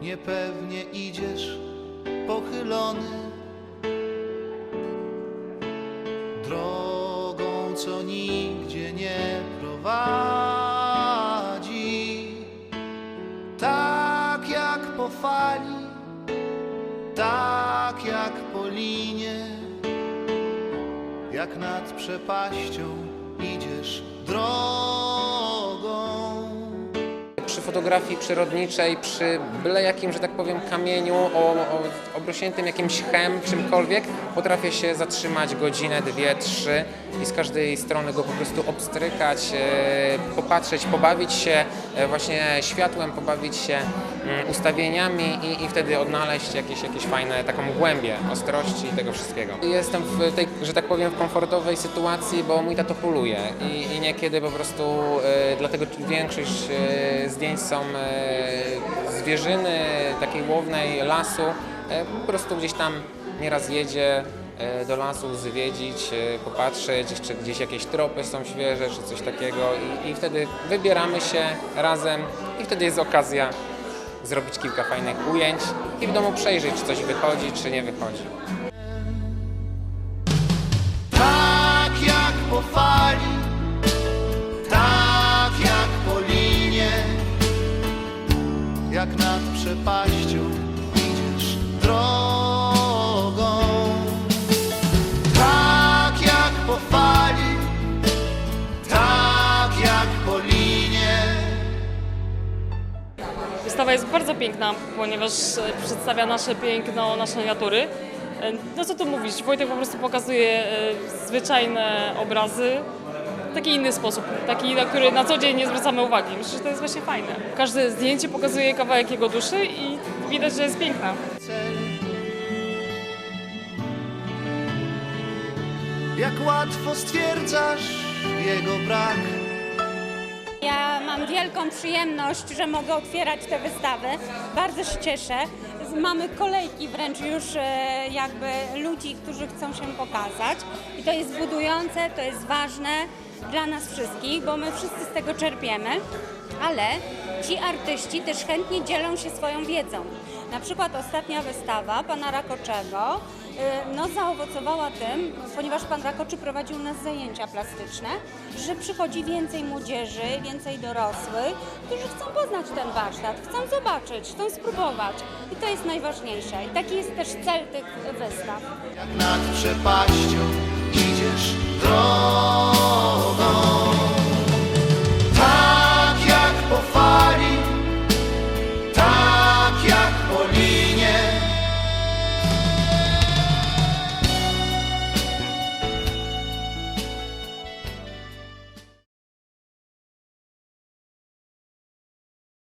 niepewnie idziesz pochylony drogą, co nigdzie nie prowadzi. Tak jak po fali, tak jak po linie, jak nad przepaścią idziesz drogą. Przy fotografii przyrodniczej, przy byle jakim, że tak powiem, kamieniu o, o, obrośniętym jakimś chem, czymkolwiek, potrafię się zatrzymać godzinę, dwie, trzy i z każdej strony go po prostu obstrykać, e, popatrzeć, pobawić się e, właśnie światłem, pobawić się ustawieniami i, i wtedy odnaleźć jakieś, jakieś fajne, taką głębię ostrości i tego wszystkiego. Jestem w tej, że tak powiem, w komfortowej sytuacji, bo mój tato poluje i, i niekiedy po prostu e, dlatego większość e, zdjęć są e, zwierzyny, takiej łownej, lasu. E, po prostu gdzieś tam nieraz jedzie e, do lasu zwiedzić, e, popatrzeć, czy gdzieś jakieś tropy są świeże, czy coś takiego i, i wtedy wybieramy się razem i wtedy jest okazja zrobić kilka fajnych ujęć i w domu przejrzeć, czy coś wychodzi, czy nie wychodzi. Tak jak po fali, tak jak po linie, jak nad przepaścią idziesz drogą. Wystawa jest bardzo piękna, ponieważ e, przedstawia nasze piękno naszej natury. E, No co tu mówić, Wojtek po prostu pokazuje e, zwyczajne obrazy taki inny sposób, taki, na który na co dzień nie zwracamy uwagi. Myślę, że to jest właśnie fajne. Każde zdjęcie pokazuje kawałek jego duszy i widać, że jest piękna. Jak łatwo stwierdzasz jego brak. Mam wielką przyjemność, że mogę otwierać tę wystawę. Bardzo się cieszę. Mamy kolejki wręcz już e, jakby ludzi, którzy chcą się pokazać. I to jest budujące, to jest ważne dla nas wszystkich, bo my wszyscy z tego czerpiemy. Ale ci artyści też chętnie dzielą się swoją wiedzą. Na przykład ostatnia wystawa pana Rakoczego y, no, zaowocowała tym, ponieważ pan Rakoczy prowadził nas zajęcia plastyczne, że przychodzi więcej młodzieży, więcej dorosłych, którzy chcą poznać ten warsztat, chcą zobaczyć, chcą spróbować. I to jest najważniejsze. I taki jest też cel tych wystaw. Jak nad przepaścią idziesz drogą.